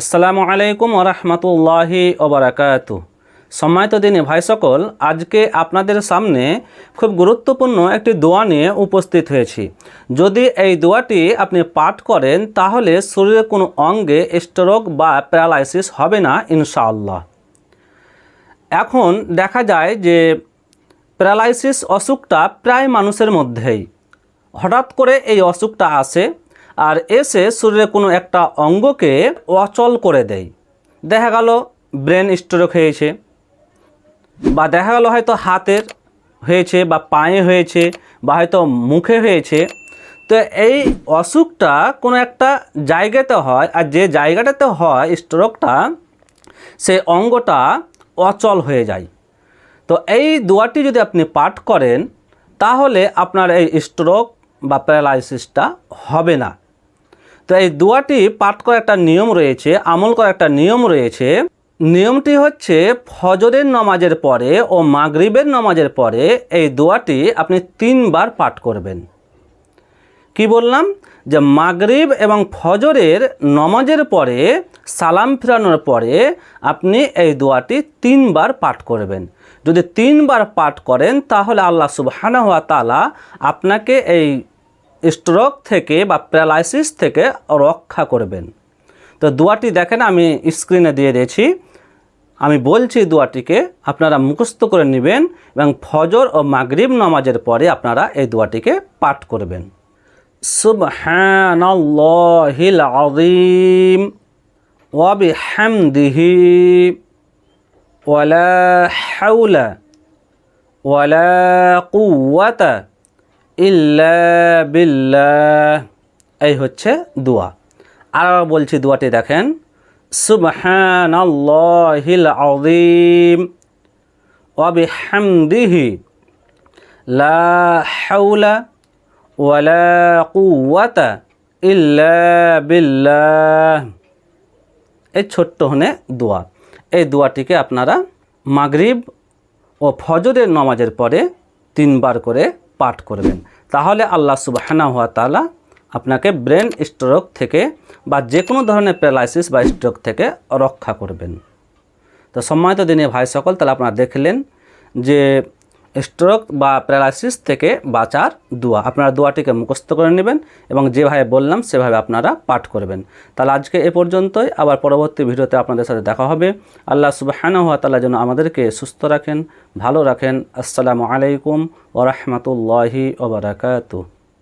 আসসালামু আলাইকুম ওরহমতুল্লাহি ওবরাকাতু সম্মানিত দিনে ভাই সকল, আজকে আপনাদের সামনে খুব গুরুত্বপূর্ণ একটি দোয়া নিয়ে উপস্থিত হয়েছি। যদি এই দোয়াটি আপনি পাঠ করেন, তাহলে শরীরের কোনো অঙ্গে স্ট্রোক বা প্যারালাইসিস হবে না, ইনশাআল্লাহ। এখন দেখা যায় যে প্যারালাইসিস অসুখটা প্রায় মানুষের মধ্যেই। হঠাৎ করে এই অসুখটা আসে আর এসে শরীরে কোনো একটা অঙ্গকে অচল করে দেয়। দেখা গেল ব্রেন স্ট্রোক হয়েছে বা দেখা গেল হয়তো হাতের হয়েছে বা পায়ে হয়েছে বা হয়তো মুখে হয়েছে। তো এই অসুখটা কোনো একটা জায়গাতে হয় আর যে জায়গাটাতে হয় স্ট্রোকটা, সে অঙ্গটা অচল হয়ে যায়। তো এই দোয়াটি যদি আপনি পাঠ করেন, তাহলে আপনার এই স্ট্রোক বা প্যারালাইসিসটা হবে না। তো এই দোয়াটি পাঠ করার একটা নিয়ম রয়েছে, আমল করার একটা নিয়ম রয়েছে। নিয়মটি হচ্ছে ফজরের নমাজের পরে ও মাগরিবের নমাজের পরে এই দোয়াটি আপনি তিনবার পাঠ করবেন। কি বললাম? যে মাগরিব এবং ফজরের নমাজের পরে, সালাম ফিরানোর পরে আপনি এই দোয়াটি তিনবার পাঠ করবেন। যদি তিনবার পাঠ করেন, তাহলে আল্লাহ সুবহানাহু ওয়া তাআলা আপনাকে এই স্ট্রোক থেকে বা প্যারালাইসিস থেকে রক্ষা করবেন। তো দোয়াটি দেখেন, আমি স্ক্রিনে দিয়ে দিয়েছি। আমি বলছি দোয়াটিকে আপনারা মুখস্থ করে নেবেন এবং ফজর ও মাগরিব নামাজের পরে আপনারা এই দোয়াটিকে পাঠ করবেন। সুবহানাল্লাহিল আযীম। ওয়া বিহামদিহি। ওয়ালা হাওলা। ওয়ালা কুওয়াতা। বিল্লাহ। এই হচ্ছে দোয়া। আর বলছি দোয়াটি দেখেন ওয়া বিহামদিহি লা ওয়ালা এই ছোট্ট হনে দোয়া। এই দোয়াটিকে আপনারা মাগরিব ও ফজরের নামাজের পরে তিনবার করে পাঠ করবেন। তাহলে আল্লাহ সুবাহানা হওয়া তালা আপনাকে ব্রেন স্ট্রোক থেকে বা যে কোনো ধরনের প্যারালাইসিস বা স্ট্রোক থেকে রক্ষা করবেন। তো সম্মানিত দিনে ভাই সকল, তাহলে আপনারা দেখলেন যে স্ট্রোক বা প্যারালাইসিস থেকে বাঁচার দোয়া। আপনারা দোয়াটিকে মুখস্থ করে নেবেন এবং যেভাবে বললাম, সেভাবে আপনারা পাঠ করবেন। তাহলে আজকে এ পর্যন্তই। আবার পরবর্তী ভিডিওতে আপনাদের সাথে দেখা হবে। আল্লাহ সুবাহানা হওয়া তালা যেন আমাদেরকে সুস্থ রাখেন, ভালো রাখেন। আসসালামু আলাইকুম ওরহমতুল্লাহি ওবরাকাতু